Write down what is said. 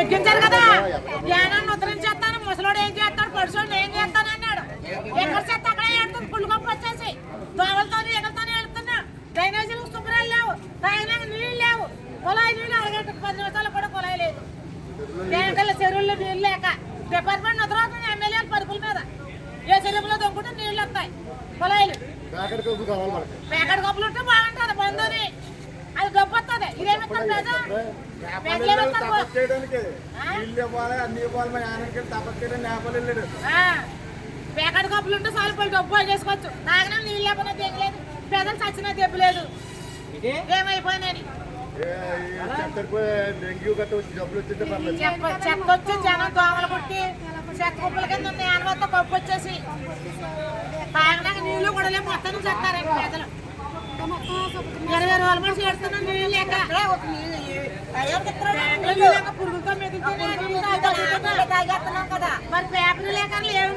ఎక్కించారు కదా? యానాన్ని ఉత్తరించేస్తాను ముసలోడు ఏం చేస్తాడు పడుసోడు ఏం చేస్తాను అన్నాడు. ఎక్కడ చేస్తే అక్కడే ఏడుతుంది పుల్లు గొప్ప వచ్చేసి దోవలతో ఎగలతో వెళ్తున్నా డ్రైనేజీలు శుభ్రాలు లేవు తాగినాక నీళ్ళు లేవు. కుళాయి నీళ్ళు అరగంట పది నిమిషాలు కూడా కుళాయి లేదు. ట్యాంకర్ల చెరువుల్లో నీళ్ళు లేక డిపార్ట్మెంట్ నిద్రపోతుంది ఎమ్మెల్యేలు పరుపుల మీద. ఏ చెరువులో దొంగకుంటే నీళ్ళు వస్తాయి కుళాయిలు. ప్యాకెట్ పేకడ కప్పులు ఉంటే బాగుంటుంది. తపస్సు చేయడానికి ఆ? నీళ్ళు ఇవ్వాలి అన్ని ఇవ్వాలి మా ఆయనకి తపస్సు చేయడానికి నేపాలు వెళ్ళాడు. పేకడ కప్పులు ఉంటే సాలు పోయి డబ్బు చేసుకోవచ్చు. తాగినా నీళ్ళు లేకపోయినా దిగలేదు పెదలు చచ్చినా దెబ్బలేదు. ఏమైపోయినాయి గట్ట వచ్చి జనం దోమలు పుట్టి చెత్త కుప్పల కింద నేనవతో కప్పు వచ్చేసి తాగినాక నీళ్ళు కూడా మొత్తం చెత్తారండి పెదలు ఇరవై రోజుల లేక పురుగులతో కదా మరి పేపర్లు లేక ఏమి